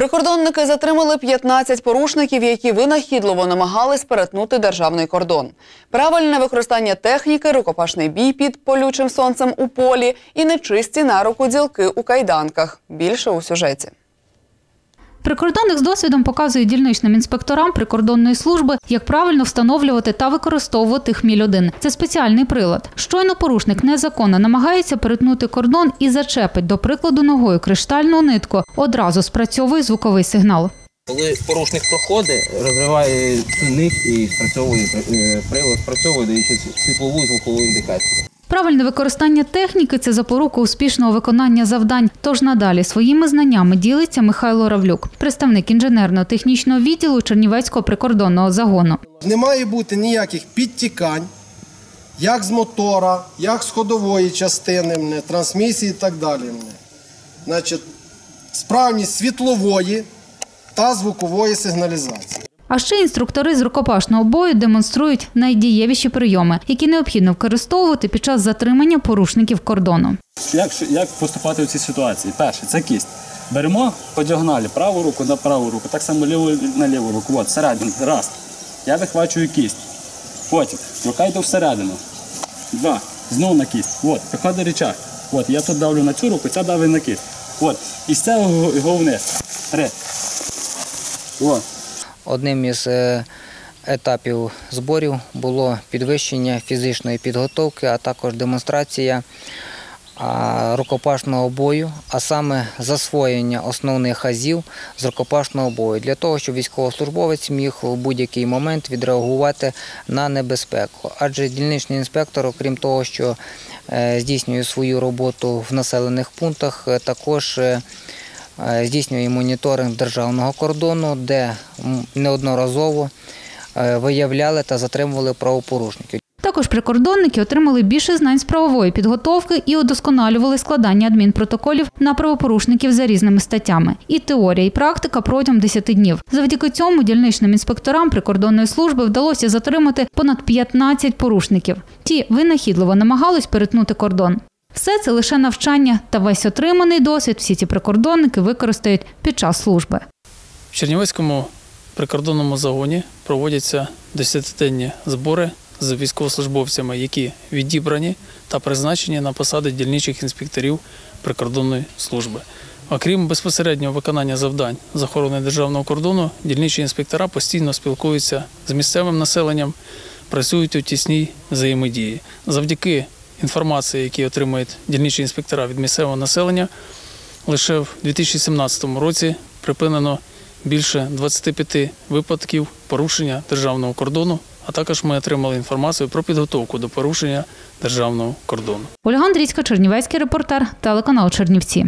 Прикордонники затримали 15 порушників, які винахідливо намагались перетнути державний кордон. Правильне використання техніки, рукопашний бій під полючим сонцем у полі і нечисті на руку ділки у кайданках. Більше у сюжеті. Прикордонник з досвідом показує дільничним інспекторам прикордонної служби, як правильно встановлювати та використовувати хміль 1 Це спеціальний прилад. Щойно порушник незаконно намагається перетнути кордон і зачепить, до прикладу, ногою криштальну нитку. Одразу спрацьовує звуковий сигнал. Коли порушник проходить, розриває цю нить і спрацьовує е, прилад, спрацьовує, даючи світлову звукову індикацію. Правильне використання техніки це запорука успішного виконання завдань. Тож надалі своїми знаннями ділиться Михайло Равлюк, представник інженерно-технічного відділу Чернівецького прикордонного загону. Не має бути ніяких підтікань, як з мотора, як з ходової частини, трансмісії і так далі. Значить, справність світлової та звукової сигналізації. А ще інструктори з рукопашного бою демонструють найдієвіші прийоми, які необхідно використовувати під час затримання порушників кордону. Як, як поступати в цій ситуації? Перше, це кість. Беремо по діагоналі праву руку на праву руку, так само ліву на ліву руку. От, всередину. Раз. Я вихвачую кість. Потім рука йде всередину. Два. Знову на кість. От, виходить речах. От, я тут давлю на цю руку, ця давить на кість. От. І з цього його вниз. Три. От. Одним із е, етапів зборів було підвищення фізичної підготовки, а також демонстрація рукопашного бою, а саме засвоєння основних азів з рукопашного бою, для того, щоб військовослужбовець міг у будь-який момент відреагувати на небезпеку. Адже дільничний інспектор, окрім того, що е, здійснює свою роботу в населених пунктах, е, також здійснює моніторинг державного кордону, де неодноразово е, виявляли та затримували правопорушників. Також прикордонники отримали більше знань з правової підготовки і удосконалювали складання адмінпротоколів на правопорушників за різними статтями. І теорія, і практика протягом 10 днів. Завдяки цьому дільничним інспекторам прикордонної служби вдалося затримати понад 15 порушників. Ті винахідливо намагались перетнути кордон. Все це лише навчання, та весь отриманий досвід всі ці прикордонники використають під час служби. В Чернівецькому прикордонному загоні проводяться десятиденні збори з військовослужбовцями, які відібрані та призначені на посади дільничих інспекторів прикордонної служби. Окрім безпосереднього виконання завдань з охорони державного кордону, дільничі інспектора постійно спілкуються з місцевим населенням, працюють у тісній взаємодії. Завдяки інформації, які отримують дільничі інспектора від місцевого населення, лише в 2017 році припинено більше 25 випадків порушення державного кордону, а також ми отримали інформацію про підготовку до порушення державного кордону. Ольга Андрійська, Чернівецький репортер, телеканал Чернівці.